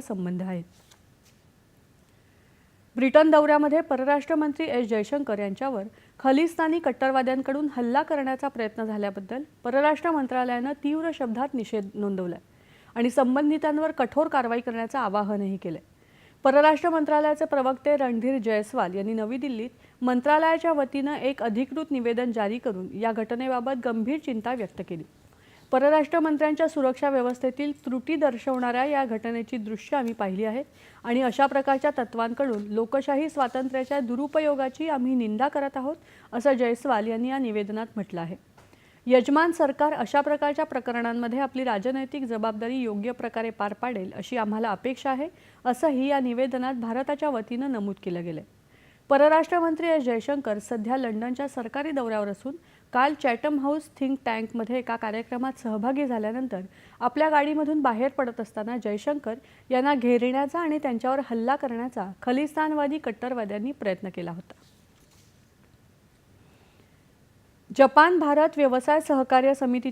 संबंध आहेत ब्रिटन दौऱ्यामध्ये परराष्ट्र मंत्री एस जयशंकर यांच्यावर खलिस्तानी कट्टरवाद्यांकडून हल्ला करण्याचा प्रयत्न झाल्याबद्दल परराष्ट्र मंत्रालयानं तीव्र शब्दात निषेध नोंदवलाय आणि संबंधितांवर कठोर कारवाई करण्याचं आवाहनही केलंय. परराष्ट्र मंत्रालयाचे प्रवक्ते रणधीर जयस्वाल यांनी नवी दिल्लीत मंत्रालयाच्या वतीनं एक अधिकृत निवेदन जारी करून या घटनेबाबत गंभीर चिंता व्यक्त केली. परराष्ट्र मंत्र्यांच्या सुरक्षा व्यवस्थेतील त्रुटी दर्शवणाऱ्या या घटनेची दृश्य आम्ही पाहिली आहेत आणि अशा प्रकारच्या तत्वांकडून लोकशाही स्वातंत्र्याच्या दुरुपयोगाची आम्ही निंदा करत आहोत असं जयस्वाल यांनी या निवेदनात म्हटलं आहे. यजमान सरकार अशा प्रकारच्या प्रकरणांमध्ये आपली राजनैतिक जबाबदारी योग्य प्रकारे पार पाडेल अशी आम्हाला अपेक्षा आहे असंही या निवेदनात भारताच्या वतीनं नमूद केलं गेलंय. परराष्ट्र मंत्री एस जयशंकर सध्या लंडनच्या सरकारी दौऱ्यावर असून काल चॅटम हाऊस थिंक टँकमध्ये एका कार्यक्रमात सहभागी झाल्यानंतर आपल्या गाडीमधून बाहेर पडत असताना जयशंकर यांना घेरण्याचा आणि त्यांच्यावर हल्ला करण्याचा खलिस्तानवादी कट्टरवाद्यांनी प्रयत्न केला होता. जपान भारत व्यवसाय सहकार्य समिती